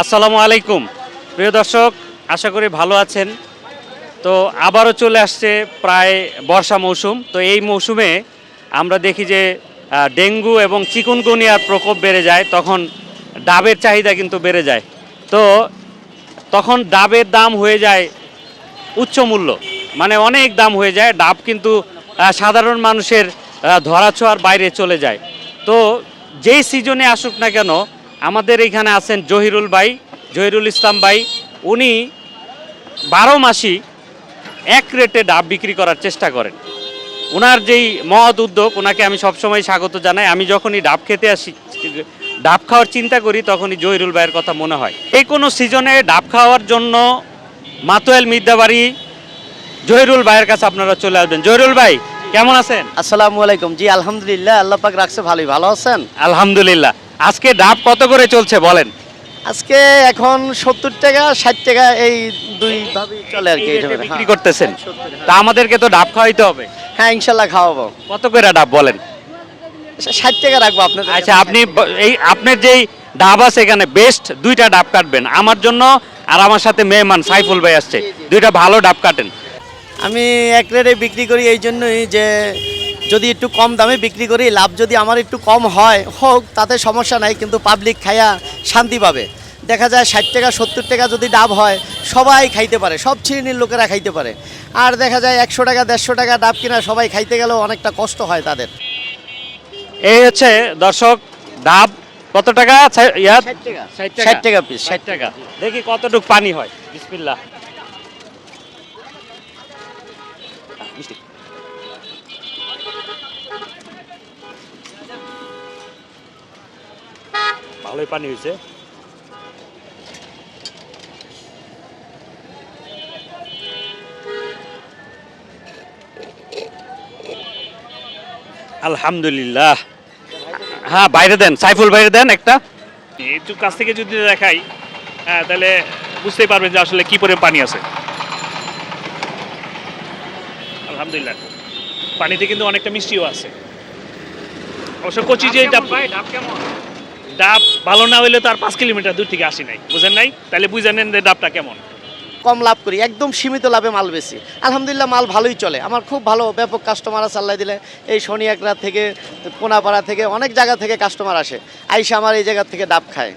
আসসালামু আলাইকুম। প্রিয় দর্শক, আশা করি ভালো আছেন। তো আবারও চলে আসছে প্রায় বর্ষা মৌসুম। তো এই মৌসুমে আমরা দেখি যে ডেঙ্গু এবং চিকুনগুনিয়ার প্রকোপ বেড়ে যায়, তখন ডাবের চাহিদা কিন্তু বেড়ে যায়। তো তখন ডাবের দাম হয়ে যায় উচ্চ মূল্য। মানে অনেক দাম হয়ে যায়, ডাব কিন্তু সাধারণ মানুষের ধরাছোঁয়ার বাইরে চলে যায়। তো যেই সিজনে আসুক না কেন আমাদের এখানে আছেন জহিরুল ভাই জহিরুল ইসলাম ভাই। উনি বারো মাসই এক রেটে ডাব বিক্রি করার চেষ্টা করেন। ওনার যেই মহৎ উদ্যোগ ওনাকে আমি সবসময় স্বাগত জানাই। আমি যখনই ডাব খেতে আসি ডাব খাওয়ার চিন্তা করি তখনই জহিরুল ভাইয়ের কথা মনে হয়। এই কোনো সিজনে ডাব খাওয়ার জন্য মাতোয়াল মিদ্যাবাড়ি জহিরুল ভাইয়ের কাছে আপনারা চলে আসবেন। জহিরুল ভাই কেমন আছেন? আসসালামু আলাইকুম। জি আলহামদুলিল্লাহ আল্লাহ পাক রাখছে ভালোই। ভালো আছেন? আলহামদুলিল্লাহ। আজকে ডাব কত করে চলছে বলেন? আজকে এখন সত্তর টাকা ষাট টাকা এই দুই ভাবেই চলে আর কি বিক্রি হ্যাঁ। করতেছেন। 70। তা আমাদেরকে তো ডাব খাওয়াইতে হবে। হ্যাঁ ইনশাল্লাহ খাওয়াবো। কত করে ডাব বলেন? ষাট টাকা রাখব আপনাদের আচ্ছা আপনি ব- এই আপনার যেই ডাব আছে এখানে বেস্ট দুইটা ডাব কাটবেন। আমার জন্য আর আমার সাথে মেহমান সাইফুল ভাই আসছে। দুইটা ভালো ডাব কাটেন। আমি এক রেটে বিক্রি করি এই জন্যই যে যদি একটু কম দামে বিক্রি করি লাভ যদি আমার একটু কম হয় হোক তাতে সমস্যা নাই কিন্তু পাবলিক খাইয়া শান্তি পাবে। দেখা যায় ষাট টাকা সত্তর টাকা যদি ডাব হয় সবাই খাইতে পারে সব শ্রেণির লোকেরা খাইতে পারে। আর দেখা যায় একশো টাকা দেড়শো টাকা ডাব কিনা সবাই খাইতে গেলেও অনেকটা কষ্ট হয় তাদের। এই হচ্ছে দর্শক ডাব কত টাকা? ষাট টাকা। ষাট ষাট টাকা পিস ষাট টাকা। দেখি কতটুক পানি হয়। বিসমিল্লাহ। মিষ্টি। ভালোই পানি হয়েছে। আলহামদুলিল্লাহ। হ্যাঁ বাইরে দেন সাইফুল বাইরে দেন একটা। একটু কাছ থেকে যদি দেখাই হ্যাঁ তাহলে বুঝতেই পারবেন যে আসলে কি পরিমাণ পানি আছে। আলহামদুলিল্লাহ। পানিতে কিন্তু অনেকটা মিষ্টিও আছে। অবশ্য কচি যে ডাব ডাব ভালো না হইলে তো আর পাঁচ কিলোমিটার দূর থেকে আসি নাই। বুঝেন নাই? তাহলে বুঝে নেন যে ডাবটা কেমন। কম লাভ করি, একদম সীমিত লাভে মাল বেশি। আলহামদুলিল্লাহ মাল ভালোই চলে। আমার খুব ভালো ব্যাপক কাস্টমার আছে, আল্লাহ দিলে। এই শনি একরা থেকে, কোনাপাড়া থেকে, অনেক জায়গা থেকে কাস্টমার আসে। আইসা আমার এই জায়গা থেকে ডাব খায়।